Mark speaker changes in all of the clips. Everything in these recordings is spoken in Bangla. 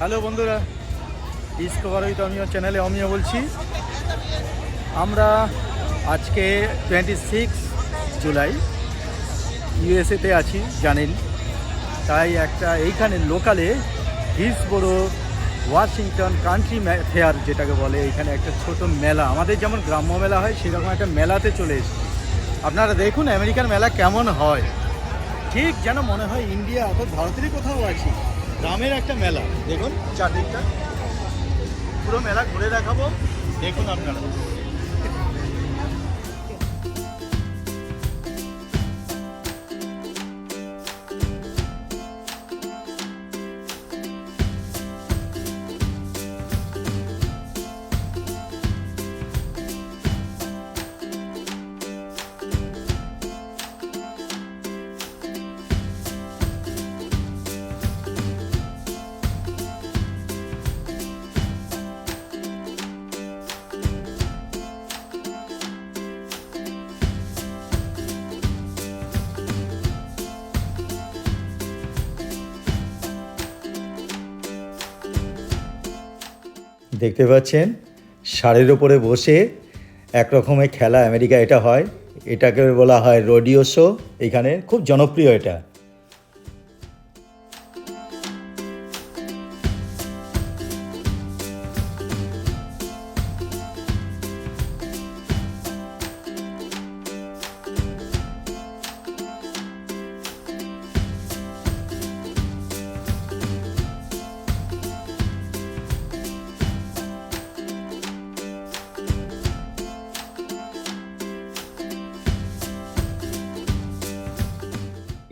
Speaker 1: হ্যালো বন্ধুরা ডিসকভার উইথ অমিয় চ্যানেলে অমিয় বলছি। আমরা আজকে টোয়েন্টি সিক্স জুলাই ইউএসএতে আছি, জানেন। তাই একটা এইখানে লোকালে হিলসবড়ো ওয়াশিংটন কান্ট্রি ফেয়ার যেটাকে বলে এখানে একটা ছোট মেলা। আমাদের যেমন গ্রাম্য মেলা হয়, সেরকম একটা মেলাতে চলে এসেছি। আপনারা দেখুন আমেরিকান মেলা কেমন হয়। ঠিক যেন মনে হয় ইন্ডিয়া অর্থাৎ ভারতেরই কোথাও আছি। গ্রামের একটা মেলা। দেখুন। চারদিকটা। পুরো মেলা ঘুরে দেখাবো। দেখুন আপনারা। দেখতে পাচ্ছেন ষাঁড়ের ওপরে বসে এক রকমের খেলা আমেরিকা এটা হয়। এটাকে বলা হয় রোডিও শো। এখানে খুব জনপ্রিয় এটা।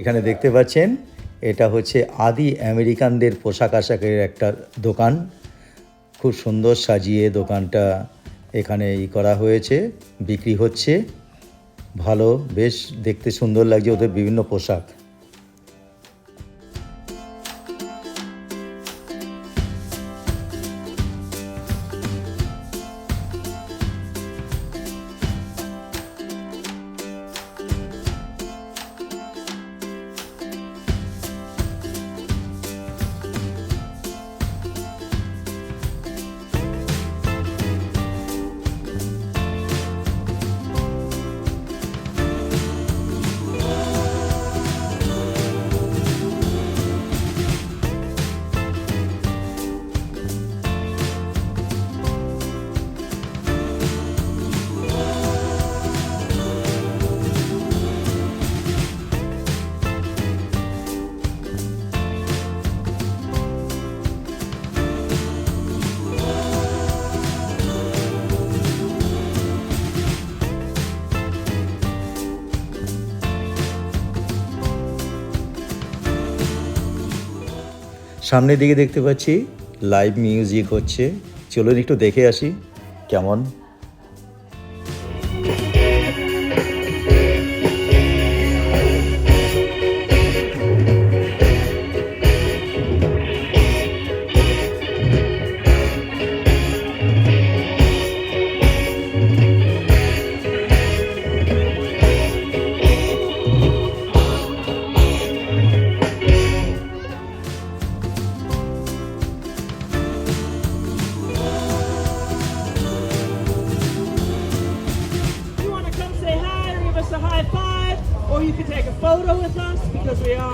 Speaker 1: এখানে দেখতে পাচ্ছেন, এটা হচ্ছে আদি আমেরিকানদের পোশাক আশাকের একটা দোকান। খুব সুন্দর সাজিয়ে দোকানটা এখানে ই করা হয়েছে, বিক্রি হচ্ছে। ভালো, বেশ দেখতে সুন্দর লাগছে ওদের বিভিন্ন পোশাক। সামনের দিকে দেখতে পাচ্ছি লাইভ মিউজিক হচ্ছে। চলুন একটু দেখে আসি কেমন?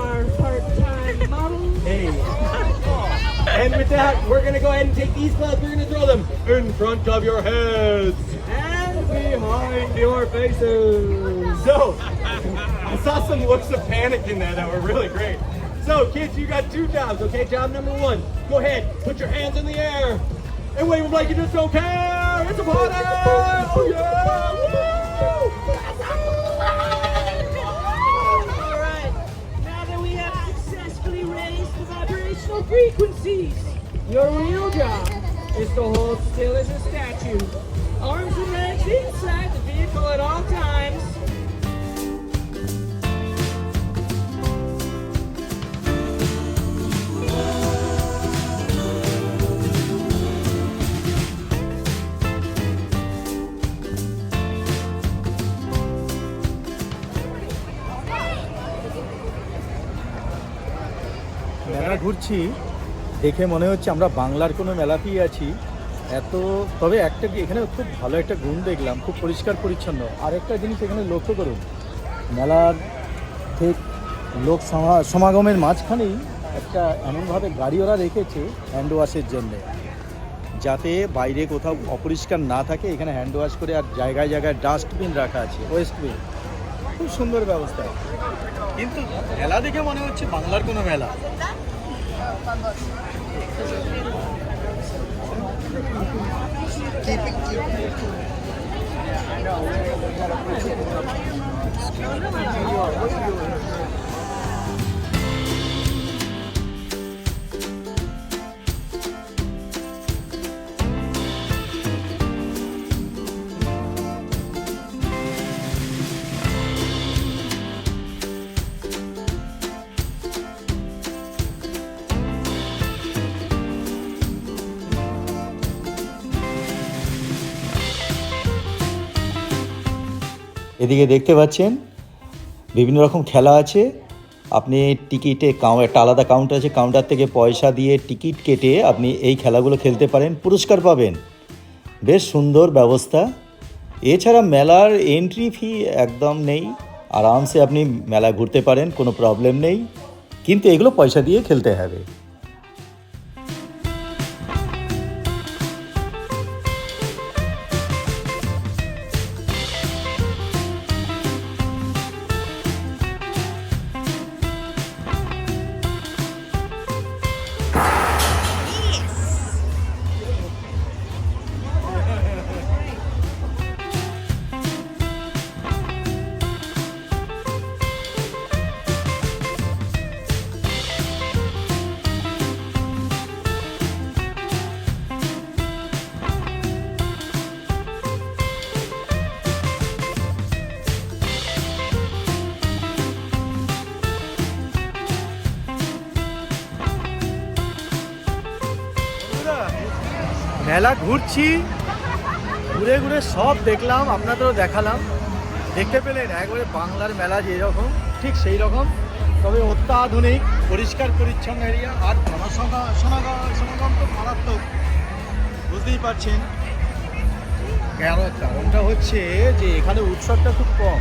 Speaker 2: Are part-time.
Speaker 3: Hey. and with that, we're gonna go ahead and take these gloves. We're gonna throw them in front of your heads and behind your faces. So, I saw some looks of panic in there that were really great. So, kids, you got two jobs. Okay, job number one: go ahead, put your hands in the air, and wave them like you just don't care. It's a party! Oh yeah!
Speaker 2: Frequencies, your real job is to hold still as a statue. Arms and legs inside the vehicle at all times.
Speaker 1: ঘুরছি, দেখে মনে হচ্ছে আমরা বাংলার কোনো মেলাতেই আছি। এত, তবে একটা এখানে খুব ভালো একটা গুণ দেখলাম, খুব পরিষ্কার পরিচ্ছন্ন। আর একটা জিনিস এখানে লক্ষ্য করুন, মেলার ঠিক লোক সমাগমের মাঝখানেই একটা এমনভাবে গাড়ি ওরা রেখেছে হ্যান্ড ওয়াশের জন্যে। যাতে বাইরে কোথাও অপরিষ্কার না থাকে, এখানে হ্যান্ড ওয়াশ করে আর জায়গায় জায়গায় ডাস্টবিন রাখা আছে ওয়েস্টবিন খুব সুন্দর ব্যবস্থা। কিন্তু মেলা দেখে মনে হচ্ছে বাংলার কোনো মেলা। Keep it, keep it. এদিকে দেখতে পাচ্ছেন, বিভিন্ন রকম খেলা আছে। আপনি টিকিটে কাউ একটা আলাদা কাউন্টার আছে কাউন্টার থেকে পয়সা দিয়ে টিকিট কেটে আপনি এই খেলাগুলো খেলতে পারেন, পুরস্কার পাবেন। বেশ সুন্দর ব্যবস্থা। এছাড়া মেলার এন্ট্রি ফি একদম নেই। আরামসে আপনি মেলা ঘুরতে পারেন, কোনো প্রবলেম নেই। কিন্তু এগুলো পয়সা দিয়ে খেলতে হবে। মেলা ঘুরছি। ঘুরে ঘুরে সব দেখলাম, আপনাদেরও দেখালাম। দেখতে পেলেন একবারে বাংলার মেলা যেরকম, ঠিক সেই রকম তবে অত্যাধুনিক, পরিষ্কার, পরিচ্ছন্ন এরিয়া আর সমাগম তো মারাত্মক, বুঝতেই পারছেন। কেন? কারণটা হচ্ছে যে এখানে উৎসবটা খুব কম।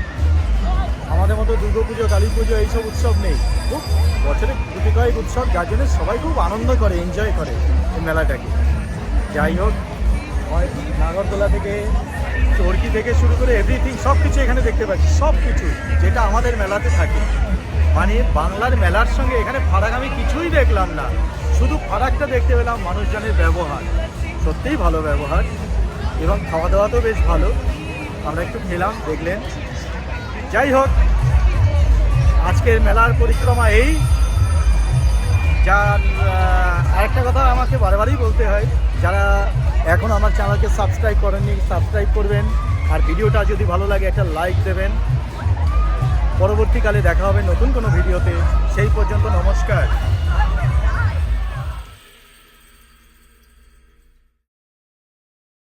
Speaker 1: আমাদের মতো দুর্গা পুজো কালী পুজো এইসব উৎসব নেই। খুব বছরে দুটি কয়েক উৎসব, যার জন্য সবাই খুব আনন্দ করে এনজয় করে এই মেলাটাকে। যাই হোক নাগরদোলা থেকে চর্কি থেকে শুরু করে এভরিথিং সব কিছু এখানে দেখতে পাচ্ছি সব কিছু যেটা আমাদের মেলাতে থাকে। মানে বাংলার মেলার সঙ্গে এখানে ফারাক আমি কিছুই দেখলাম না, শুধু ফারাকটা দেখতে পেলাম মানুষজনের ব্যবহার, সত্যিই ভালো ব্যবহার, এবং খাওয়া দাওয়া তো বেশ ভালো। আমরা একটু খেলাম, দেখলেন। যাই হোক, আজকের মেলার পরিক্রমা এই, যার আরেকটা কথা আমাকে বারবারই বলতে হয় যারা এখন আমার চ্যানেলকে সাবস্ক্রাইব করেননি সাবস্ক্রাইব করবেন। আর ভিডিওটা যদি ভালো লাগে, একটা লাইক দেবেন। পরবর্তীকালে দেখা হবে নতুন কোনো ভিডিওতে। সেই পর্যন্ত নমস্কার।